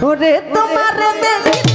ওরে তোমার দেখি